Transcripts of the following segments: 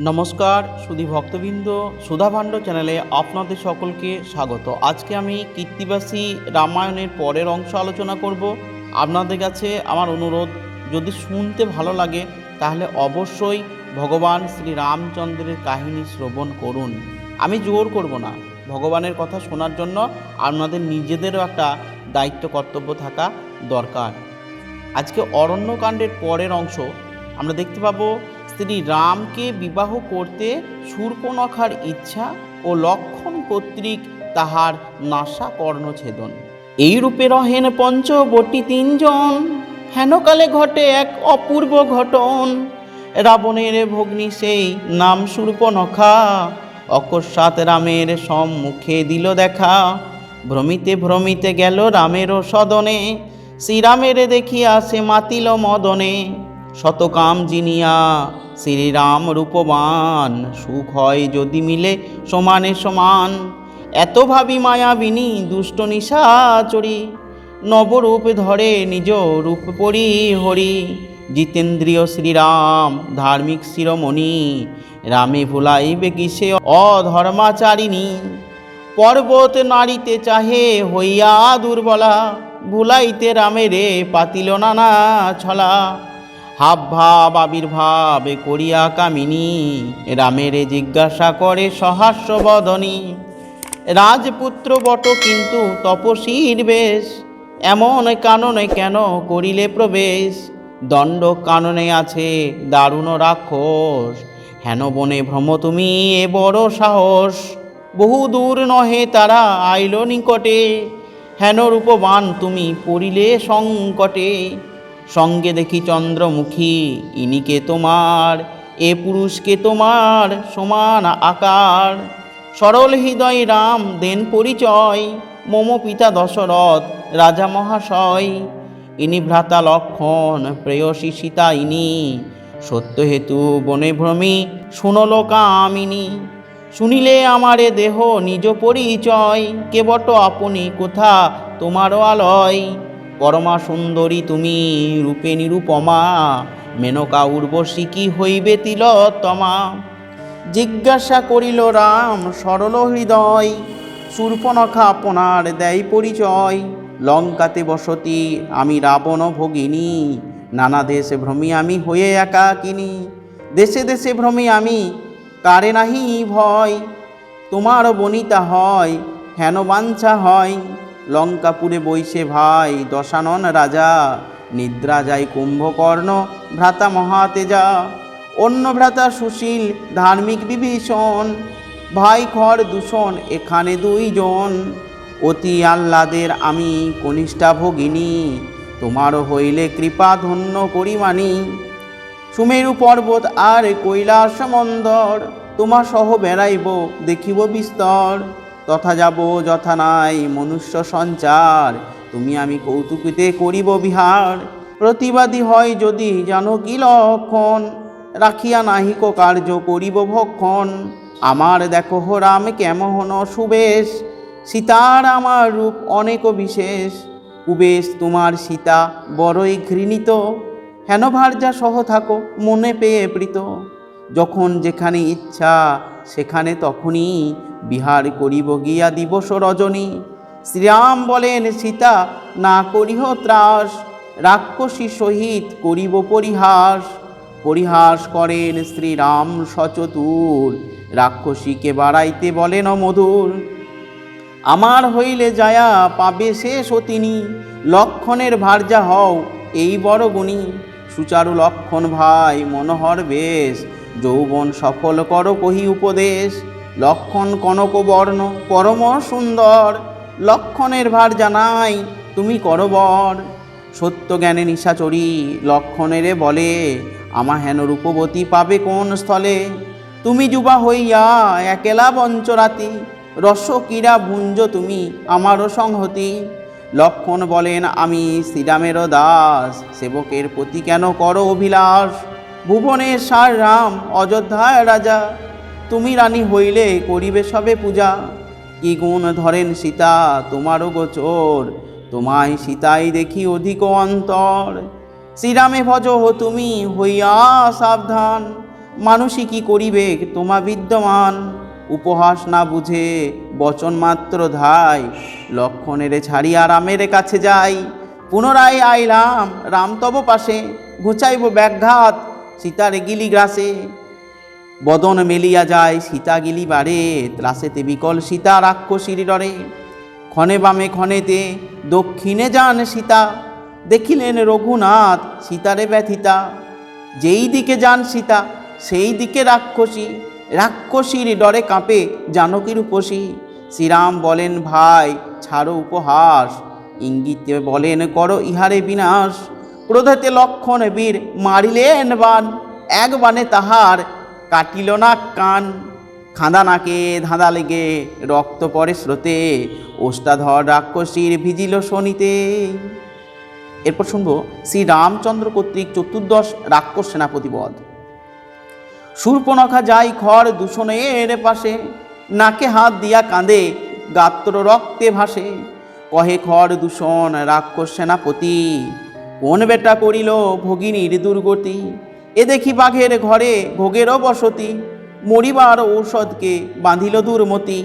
নমস্কার, সুধী ভক্তবৃন্দ সুধাভাণ্ড চ্যানেলে আপনাদের সকলকে স্বাগত। আজকে আমি কীর্তিবাসী রামায়ণের পরের অংশ আলোচনা করব। আপনাদের কাছে আমার অনুরোধ, যদি শুনতে ভালো লাগে, তাহলে অবশ্যই ভগবান শ্রী রামচন্দ্রের কাহিনী শ্রবণ করুন। আমি জোর করব না। ভগবানের কথা শোনার জন্য আপনাদের নিজেদেরও একটা দায়িত্ব, কর্তব্য থাকা দরকার। আজকে অরণ্যকাণ্ডের পরের অংশ আমরা দেখতে পাবো শ্রী রামকে বিবাহ করতে শূর্পনখার ইচ্ছা ও লক্ষণ কর্তৃক তাহার নাসা কর্ণছেদন এই রূপে রহেন পঞ্চবটি তিনজন। হেনকালে ঘটে এক অপূর্ব ঘটন। রাবণের ভগ্নী সেই নাম শূর্পনখা অকস্মাৎ রামের সম্মুখে দিল দেখা। ভ্রমিতে ভ্রমিতে গেল রামেরও সদনে। শ্রীরামের দেখিয়া সে মাতিল মদনে। শতকাম জিনিয়া, শ্রীরাম রূপবান, সুখ হয় যদি মিলে সমানে সমান। এত ভাবি মায়াবিনী দুষ্ট নিশাচরি নবরূপ ধরে, নিজ রূপ পরি হরি। জিতেন্দ্রীয় শ্রীরাম, ধার্মিক শিরোমণি। রামে ভুলাইবে কিসে অধর্মাচারিণী। পর্বত নারীতে চাহে হইয়া দুর্বলা, ভুলাইতে রামেরে পাতিল নানা ছলা। হাব ভাব আবির্ভাব করিয়া কামিনী। রামেরে জিজ্ঞাসা করে, সহাস্য বদনী, রাজপুত্র বট কিন্তু তপসীর বেশ। এমন কাননে কেন করিলে প্রবেশ? দণ্ড কাননে আছে, দারুণ রাক্ষস। হেন বনে ভ্রম তুমি, এ বড় সাহস। বহু দূর নহে তারা আইল নিকটে। হেন রূপবান তুমি পড়িলে সংকটে। সঙ্গে দেখি চন্দ্রমুখী ইনিকে তোমার? এ পুরুষকে তোমার? সমান আকার। সরল হৃদয় রাম, দেন পরিচয়। মম পিতা দশরথ, রাজা মহাশয়। ইনি ভ্রাতা লক্ষণ, প্রেয়সী সীতা ইনি। সত্য হেতু বনে ভ্রমি, শুনল কামিনী শুনিলে আমারে দেহ নিজ পরিচয়। কেবট আপনি, কোথা তোমারও আলয়? পরমা সুন্দরী তুমি রূপে নিরূপমা, মেনকা উর্বশী কি হইবে তিলতমা জিজ্ঞাসা করিল রাম, সরল হৃদয় শূর্পনখা আপনার দেয় পরিচয়। লঙ্কাতে বসতি, আমি রাবণ ভগিনী, নানা দেশে ভ্রমি আমি হয়ে একাকিনী। দেশে দেশে ভ্রমি আমি, কারে নাহি ভয়? তোমার বনিতা হয়, হেন বাঞ্ছা হয়। লঙ্কাপুরে বইসে ভাই, দশানন রাজা। নিদ্রা যায় কুম্ভকর্ণ, ভ্রাতা মহাতেজা। অন্য ভ্রাতা সুশীল, ধার্মিক বিভীষণ। ভাই খর দূষণ, এখানে দুইজন। অতি আহ্লাদের আমি কনিষ্ঠা ভগিনী তোমার হইলে কৃপা ধন্য করিমানি সুমেরু পর্বত আর কৈলাস মন্দর তোমা সহ বেড়াইব, দেখিব বিস্তর। তথা যাব যথা নাই মনুষ্য সঞ্চার। তুমি আমি কৌতুকিতে করিব বিহার। প্রতিবাদী হয় যদি জানো কি লক্ষণ, রাখিয়া নাহিক কার্য করিব ভক্ষণ। আমার দেখো রাম কেমন সুবেশ, সীতার আমার রূপ অনেক বিশেষ। কুবেশ, তোমার সীতা বড়ই ঘৃণিত। হেন ভার্যা সহ থাকো, মনে পেয়ে প্রীত। যখন যেখানে ইচ্ছা, সেখানে তখনই বিহার করিব গিয়া দিবস রজনী। শ্রীরাম বলেন, সীতা, না করিহ ত্রাস, রাক্ষসী সহিত করিব পরিহাস। পরিহাস করেন শ্রীরাম সচতুর, রাক্ষসীকে বাড়াইতে বলেন মধুর আমার হইলে যায়া পাবে সে সতিনী লক্ষণের ভার্যা হও এই বড় গুণী সুচারু লক্ষণ ভাই, মনোহর বেশ। যৌবন সফল কর কহি উপদেশ। লক্ষণ কনক বর্ণ, পরম সুন্দর। লক্ষণের ভার জানাই, তুমি করবর। সত্য জ্ঞানে নিশাচরী, লক্ষণেরে বলে, আমা হেন রূপবতী পাবে কোন স্থলে? তুমি যুবা হইয়া একেলা বঞ্চরাতি রস ক্রীড়া ভুঞ্জ তুমি আমারও সংহতি। লক্ষণ বলেন, আমি শ্রীরামেরও দাস, সেবকের প্রতি কেন করো অভিলাষ? ভুবনের সার রাম অযোধ্যায় রাজা। তুমি রানী হইলে করিবে সবে পূজা। কি গুণ ধরেন সীতা, তোমারও গোচর। তোমায় সীতাই দেখি অধিক অন্তর। শ্রীরামে ভজ তুমি, হইয়া সাবধান। মানুষই কি করিবে, তোমা বিদ্যমান। উপহাস না বুঝে বচন মাত্র ধাই। লক্ষণের ছাড়িয়া রামের কাছে যাই। পুনরায় আইলাম, রাম তব পাশে। ঘুচাইব ব্যাঘাত সীতার গিলি গ্রাসে। বদন মেলিয়া যায় সীতা গিলি বারে। ত্রাসেতে বিকল সীতা রাক্ষসীর ডরে। ক্ষণে বামে ক্ষণেতে দক্ষিণে যান সীতা। দেখিলেন রঘুনাথ সীতারে ব্যথিতা। যেই দিকে যান সীতা, সেই দিকে রাক্ষসী। রাক্ষসীর ডরে কাঁপে জানকীর উপসী। শ্রীরাম বলেন, ভাই, ছাড়ো উপহাস। ইঙ্গিতে বলেন, করো ইহারে বিনাশ। ক্রোধেতে লক্ষণ বীর মারিলেন বান। এক বানে তাহার কাটিল না কান। খাঁদা নাকে ধাঁধা লেগে রক্ত পরে স্রোতে। ওষ্ঠাধর রাক্ষসীর ভিজিল শনিতে। এরপর শুনব শ্রী রামচন্দ্র কর্তৃক চতুর্দশ রাক্ষস সেনাপতি সেনাপতিবধ। শূর্পনখা যাই খড় দূষণের পাশে, নাকে হাত দিয়া কাঁদে, গাত্র রক্তে ভাসে। কহে খড় দূষণ রাক্ষস সেনাপতি কোন বেটা করিল ভগিনীর দুর্গতি? এ দেখি বাঘের ঘরে ভোগেরও বসতি। মরিবার ঔষধকে বাঁধিল দুর্মতি।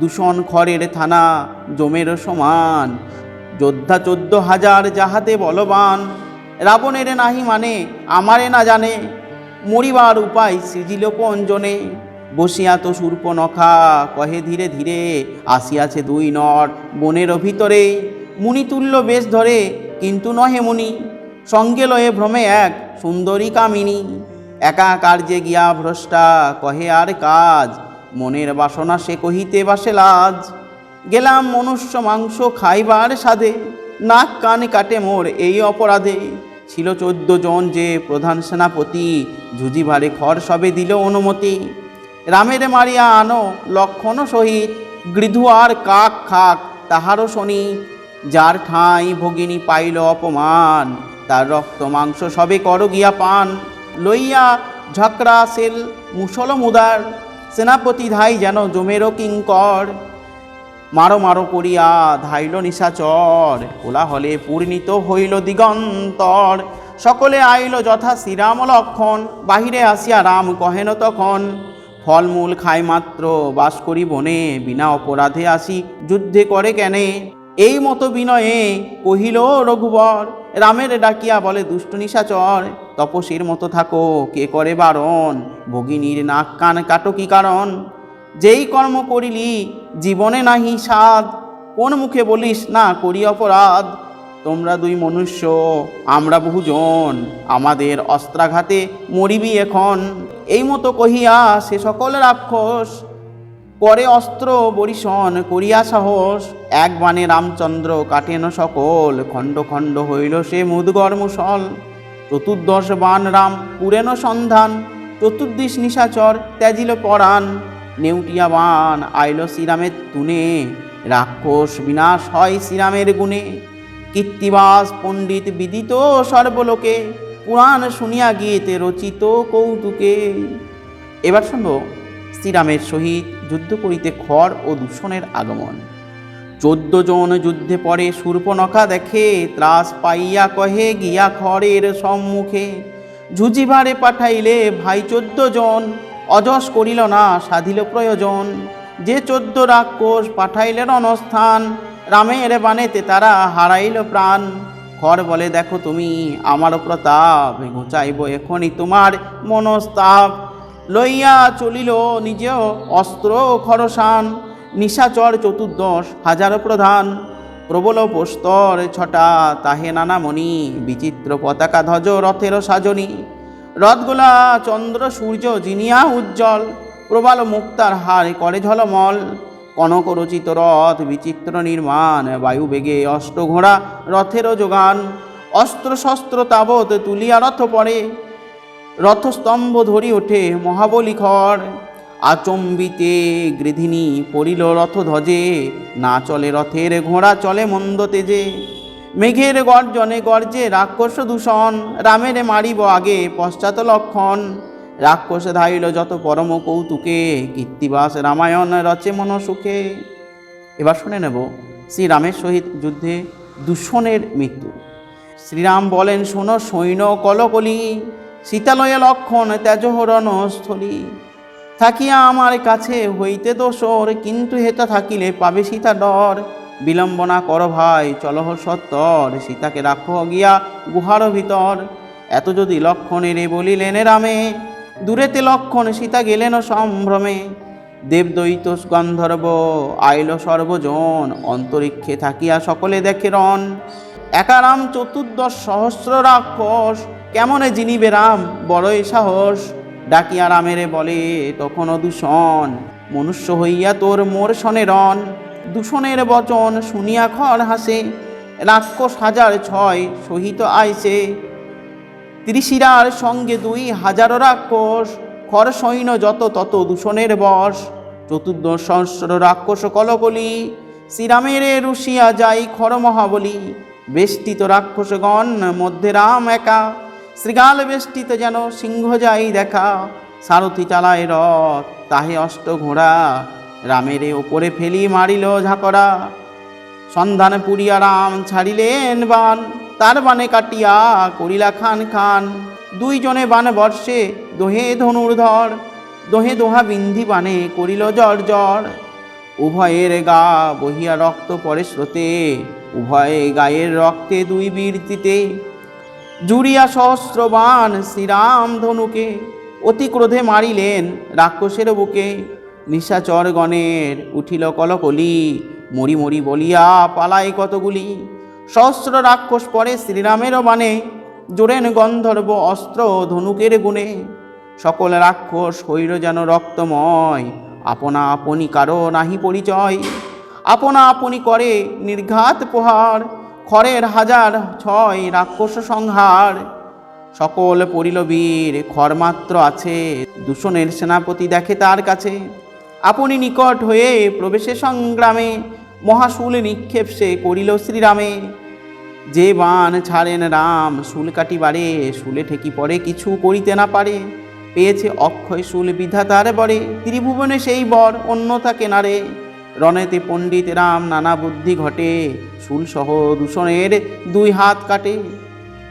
দূষণ খড়ের থানা জমের সমান। যোদ্ধা চোদ্দ হাজার যাহাতে বলবান, রাবণের নাহি মানে আমারে না জানে। মরিবার উপায় সৃজিল পঞ্জনে বসিয়া তো সূর্পনখা কহে ধীরে ধীরে, আসিয়াছে দুই নর বনের ভিতরে। মুনি তুল্য বেশ ধরে কিন্তু নহে মুনি, সঙ্গে লয়ে ভ্রমে এক সুন্দরী কামিনী। একা কার্যে গিয়া ভ্রষ্টা কহে আর কাজ, মনের বাসনা সে কহিতে বাসে লাজ। গেলাম মনুষ্য মাংস খাইবার সাধে, নাক কান কাটে মোর এই অপরাধে। ছিল চোদ্দ জন যে প্রধান সেনাপতি ঝুঁজিভারে খড় সবে দিল অনুমতি। রামের মারিয়া আনো লক্ষণ সহিত, গৃধু আর কাক খাক তাহারও শনি। যার ঠাঁই ভগিনী পাইল অপমান, তার রক্ত মাংস সবে কর গিয়া পান। লইয়া ঝকরা সেল মুসল মুদার, সেনাপতি ধাই যেন জমেরও কিঙ্কর। মারো মারো করিয়া ধাইল নিশাচর, কোলাহলে পূর্ণিত হইল দিগন্তর। সকলে আইল যথা শ্রীরাম লক্ষণ, বাহিরে আসিয়া রাম কহেন তখন। ফলমূল খায় মাত্র, বাস করি বনে, বিনা অপরাধে আসি, যুদ্ধে করে কেনে। এই মতো বিনয়ে কহিল, রঘুবর, রামের ডাকিয়া বলে, দুষ্ট নিশাচর তপসীর মতো থাকো, কে করে বারণ? ভগিনীর নাক কান কাটো কি কারণ? যেই কর্ম করিলি, জীবনে নাহি সাধ। কোন মুখে বলিস, না করি অপরাধ। তোমরা দুই মনুষ্য, আমরা বহুজন, আমাদের অস্ত্রাঘাতে মরিবি এখন। এই মতো কহিয়া সে সকল রাক্ষস করে অস্ত্র বরিশন করিয়া সাহস। এক বাণে রামচন্দ্র কাটেন সকল। খণ্ড খণ্ড হইল সে মুদগর মুসল চতুর্দশ বান রাম পুরেন সন্ধান। চতুর্দিশ নিশাচর ত্যাজিল পরাণ। নেউটিয়া বান আইল শ্রীরামের তুনে। রাক্ষস বিনাশ হয় শ্রীরামের গুণে। কীর্তিবাস পণ্ডিত বিদিত সর্বলোকে। পুরাণ শুনিয়া গীতে রচিত কৌতুকে। এবার শুনব শ্রীরামের সহিত যুদ্ধ করিতে খড় ও দূষণের আগমন। চোদ্দ জন যুদ্ধে পরে সূর্পনখা দেখে, ত্রাস পাইয়া কহে, গিয়া খড়ের সম্মুখে। ঝুঁজিভারে পাঠাইলে, ভাই চোদ্দ জন অজস করিল না, সাধিল প্রয়োজন। যে চোদ্দ রাক্ষস পাঠাইলেন অনস্থান, রামের বানেতে তারা হারাইল প্রাণ। খড় বলে, দেখো তুমি, আমার প্রতাপ, ঘুচাইব এখনই তোমার মনস্তাপ। লইয়া চলিল নিজেও অস্ত্র খরসান, নিশাচর চতুর্দশ হাজার প্রধান। প্রবল পোস্তর ছটা তাহে নানা মণি বিচিত্র পতাকা ধ্বজ রথের সাজনী। রথগুলা চন্দ্র সূর্য জিনিয়া উজ্জ্বল, প্রবাল মুক্তার হার করে ঝলমল। কনক রচিত রথ বিচিত্র নির্মাণ, বায়ু বেগে অষ্ট ঘোড়া রথেরও যোগান। অস্ত্র শস্ত্র তাবৎ তুলিয়া রথ পড়ে রথস্তম্ভ ধরি ওঠে মহাবলী খড় আচম্বিতে গৃধিনী পড়িল রথ ধ্বজে না চলে রথের ঘোড়া, চলে মন্দ তেজে। মেঘের গর্জনে গর্জে রাক্ষস দূষণ, রামের মারিব আগে পশ্চাৎ লক্ষণ। রাক্ষস ধাইল যত পরম কৌতুকে, কীর্তিবাস রামায়ণ রচে মন সুখে। এবার শুনে নেব শ্রীরামের সহিত যুদ্ধে দূষণের মৃত্যু। শ্রীরাম বলেন, শোনো সৈন্য কলকলি সীতালয়ে লক্ষণ তেজহরণ স্থলী। থাকিয়া আমার কাছে হইতে তো দোষর, কিন্তু হেতা থাকিলে পাবে সীতা ডর। বিলম্বনা কর ভাই, চলহ সত্তর, সীতাকে রাখো গিয়া গুহার ভিতর। এত যদি লক্ষণের বলিলেন রামে, দূরেতে লক্ষণ সীতা গেলেন সম্ভ্রমে। দেবদৈত গন্ধর্ব আইল সর্বজন, অন্তরিক্ষে থাকিয়া সকলে দেখে রন একারাম চতুর্দশ সহস্র রাক্ষস কেমনে জিনিবে রাম বড়ই সাহস। ডাকিয়া রামেরে বলে তখনও দূষণ। মনুষ্য হইয়া তোর মোর শনে রন দূষণের বচন শুনিয়া খর হাসে, রাক্ষস হাজার ছয় সহিত আইসে ত্রিশিরার সঙ্গে দুই হাজারো রাক্ষস, খর সৈন্য যত তত দূষণের বশ। চতুর্দশ সহস্র রাক্ষস কলকলি শ্রীরামের রুশিয়া যাই খর মহাবলী। বেষ্টিত রাক্ষসগণ মধ্যে রাম একা শ্রীগাল বেষ্টিত যেন সিংহ যাই দেখা। সারথি চালায় রথ, তাহে অষ্ট ঘোড়া। রামের ওপরে ফেলি মারিল ঝাঁকড়া। সন্ধান পুরিয়া রাম ছাড়িলেন বান, তার বানে কাটিয়া করিলা খান খান। দুইজনে বান বর্ষে, দোহে ধনুর্ধর দোহে দোহা বিন্ধি বানে করিল জর জর উভয়ের গা বহিয়া রক্ত পরে স্রোতে, উভয়ে গায়ের রক্তে দুই বীরতিতে। জুড়িয়া সহস্রবান শ্রীরাম ধনুকে অতি ক্রোধে মারিলেন রাক্ষসের বুকে। নিশাচর গণের উঠিল কলকলি, মরি মরি বলিয়া পালাই কতগুলি। সহস্র রাক্ষস পরে শ্রীরামেরও বানে জোরেন গন্ধর্ব অস্ত্র ধনুকের গুণে। সকল রাক্ষস হইল যেন রক্তময়, আপনা আপনি কারও নাহি পরিচয়। আপনা আপনি করে নির্ঘাত প্রহার খড়ের হাজার ছয় রাক্ষস সংহার। সকল পরিল বীর খরমাত্র আছে, দূষণের সেনাপতি দেখে তার কাছে। আপনি নিকট হয়ে প্রবেশে সংগ্রামে, মহাশুল নিক্ষেপ সে করিল শ্রীরামে। যে বান ছাড়েন রাম, শুল কাটিবারে, শুলে ঠেকি পরে কিছু করিতে না পারে। পেয়েছে অক্ষয় শুল বিধাতার বরে, ত্রিভুবনে সেই বর অন্যথা কেনারে। রণেতে পণ্ডিত রাম নানা বুদ্ধি ঘটে। শুল সহ দূষণের দুই হাত কাটে।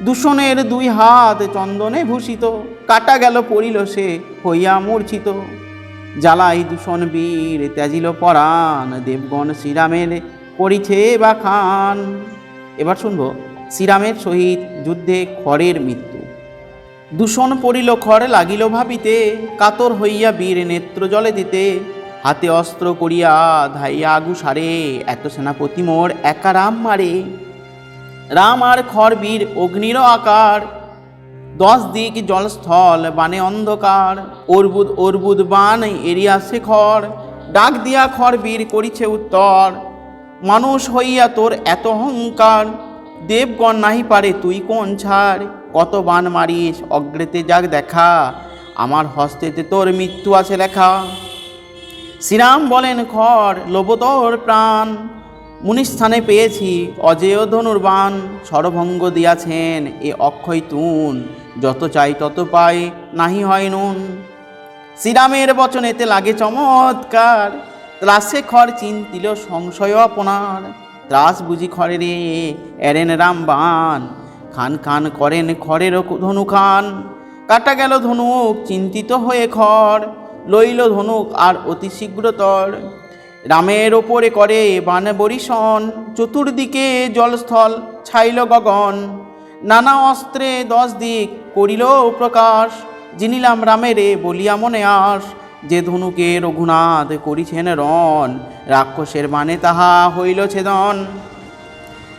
দূষণের দুই হাত চন্দনে ভূষিত। কাটা গেল পড়িল সে, হইয়া মূর্ছিত। জ্বালাই দূষণ বীর, ত্যাজিল পরাণ, দেবগণ শ্রীরামের করিছে বা খান। এবার শুনব, শ্রীরামের সহিত যুদ্ধে খড়ের মৃত্যু। দূষণ পড়িল খড় লাগিল ভাবিতে, কাতর হইয়া বীর নেত্র জলে দিতে। হাতে অস্ত্র করিয়া ধাইয়া আগু সারে, এত সেনাপতি মোর একা রাম মারে। রাম আর খড় বীর অগ্নির আকার, দশ দিক জলস্থল বানে অন্ধকার। অর্বুদ অর্বুদ বান এরিয়া শেখর, ডাক দিয়া খড় বীর করিছে উত্তর, মানুষ হইয়া তোর এত অহংকার, দেবগণ নাহি পারে তুই কোন ছাড়। কত বান মারিস, অগ্রেতে যাক দেখা, আমার হস্তেতে তোর মৃত্যু আছে লেখা। শ্রীরাম বলেন খর লোবতর প্রাণ। মুনিস্থানে পেয়েছি অজেয় ধনুর্বাণ। সরভঙ্গ দিয়াছেন এ অক্ষয় তুন। যত চাই তত পাই, নাহি হয় নুন। শ্রীরামের বচনেতে লাগে চমৎকার। ত্রাসে খর চিন্তিল সংশয় আপনার ত্রাস বুঝি খরে রে এরেন রাম বান খান খান করেন খরের ধনু খান কাটা গেল ধনুক, চিন্তিত হয়ে খড়। লইল ধনুক আর অতি শীঘ্রতর রামের ওপরে করে বান বরিশন, চতুর্দিকে জলস্থল ছাইল গগন। নানা অস্ত্রে দশ দিক করিল প্রকাশ, জিনিলাম রামেরে বলিয়া মনে আস, যে ধনুকে রঘুনাথ করিছেন রণ, রাক্ষসের মানে তাহা হইল ছেদন।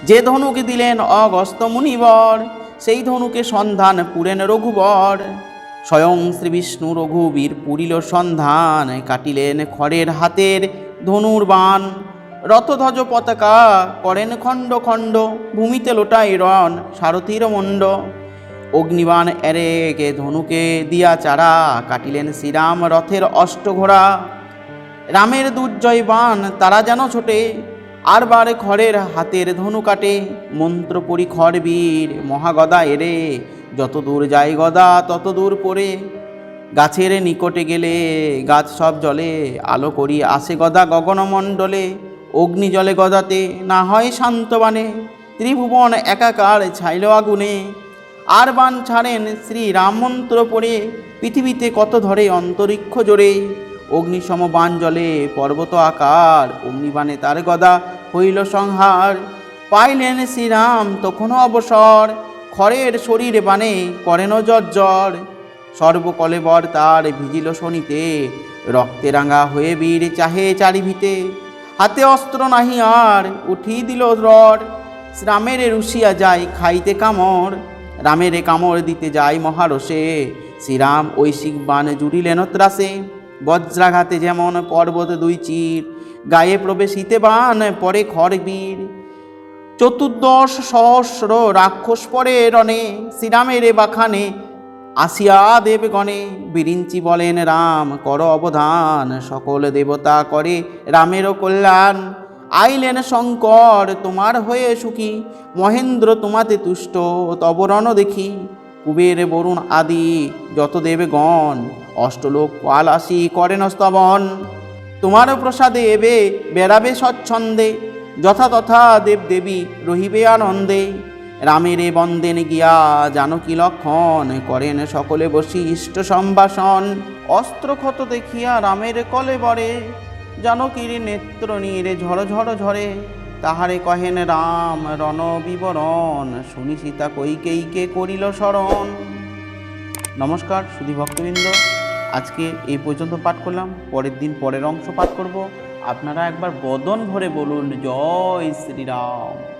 যে ধনুকে দিলেন অগস্ত মুনিবর, সেই ধনুকে সন্ধান পুরেন রঘুবর। স্বয়ং শ্রী বিষ্ণু রঘুবীর পুরিল সন্ধান কাটিলেন খড়ের হাতের ধনুর বান রথধ্বজ পতাকা করেন খণ্ড খণ্ড, ভূমিতে লোটাই রণ সারথীর মণ্ড। অগ্নিবাণ এরেকে ধনুকে দিয়া চারা, কাটিলেন শ্রীরাম রথের অষ্টঘোড়া। রামের দুর্জয় বান তারা যেন ছোটে, আর বারে খড়ের হাতের ধনু কাটে। মন্ত্র পরি খড় বীর মহাগদা এরে যত দূর যায় গদা, তত দূর পড়ে গাছের নিকটে গেলে গাছ সব জলে আলো করি আসে গদা গগনমণ্ডলে অগ্নি জলে গদাতে, না হয় শান্তবানে ত্রিভুবন একাকার ছাইল আগুনে। আর বান ছাড়েন শ্রী রাম মন্ত্র পড়ে, পৃথিবীতে কত ধরে অন্তরিক্ষ জোরে। অগ্নিসম বান জলে পর্বত আকার অগ্নিবাণে তার গদা হইল সংহার। পাইলেন শ্রীরাম তখনও অবসর। খড়ের শরীর বানে করেন জর্জর সর্বকলেবর তার ভিজিল শনিতে রক্তে রাঙা হয়ে বীর চাহে চারিভিতে। হাতে অস্ত্র নাহি আর, উঠি দিল রড। রামের রুশিয়া যায় খাইতে কামড়। রামের কামড় দিতে যায় মহারসে। শ্রীরাম ঐশিক বান জুড়িলেন ত্রাসে। বজ্রাঘাতে যেমন পর্বত দুই চির, গায়ে প্রবেশিতে বান পরে খড়বীর চতুর্দশ সহস্র রাক্ষস পরে রণে, শ্রীরামের বাখানে। আসিয়া দেবগণে বিরিঞ্চি বলেন, রাম, কর অবধান, সকল দেবতা করে রামেরও কল্যাণ। আইলেন শঙ্কর, তোমার হয়ে সুখী। মহেন্দ্র তোমাতে তুষ্ট তবরণ দেখি। কুবের, বরুণ আদি, যত দেবগণ, অষ্টলোক পাল আসি করেন স্তবন। তোমার প্রসাদে এবে বেড়াবে স্বচ্ছন্দে। যথা তথা দেবদেবী রহিবে আনন্দে। রামের বন্দেন গিয়া জানকী লক্ষণ? করেন সকলে বসি ইষ্ট সম্ভাষণ। অস্ত্র ক্ষত দেখিয়া রামের কলে বরে জানকীর নেত্র নীরে ঝড় ঝড় ঝরে তাহারে কহেন, রাম, রণ বিবরণ। শুনি সীতা কৈকেয়ীকে করিল স্মরণ নমস্কার সুধী ভক্তবৃন্দ। আজকে এই পর্যন্ত পাঠ করলাম। পরের দিন পরের অংশ পাঠ করব। আপনারা একবার বদন ভরে বলুন জয় শ্রীরাম।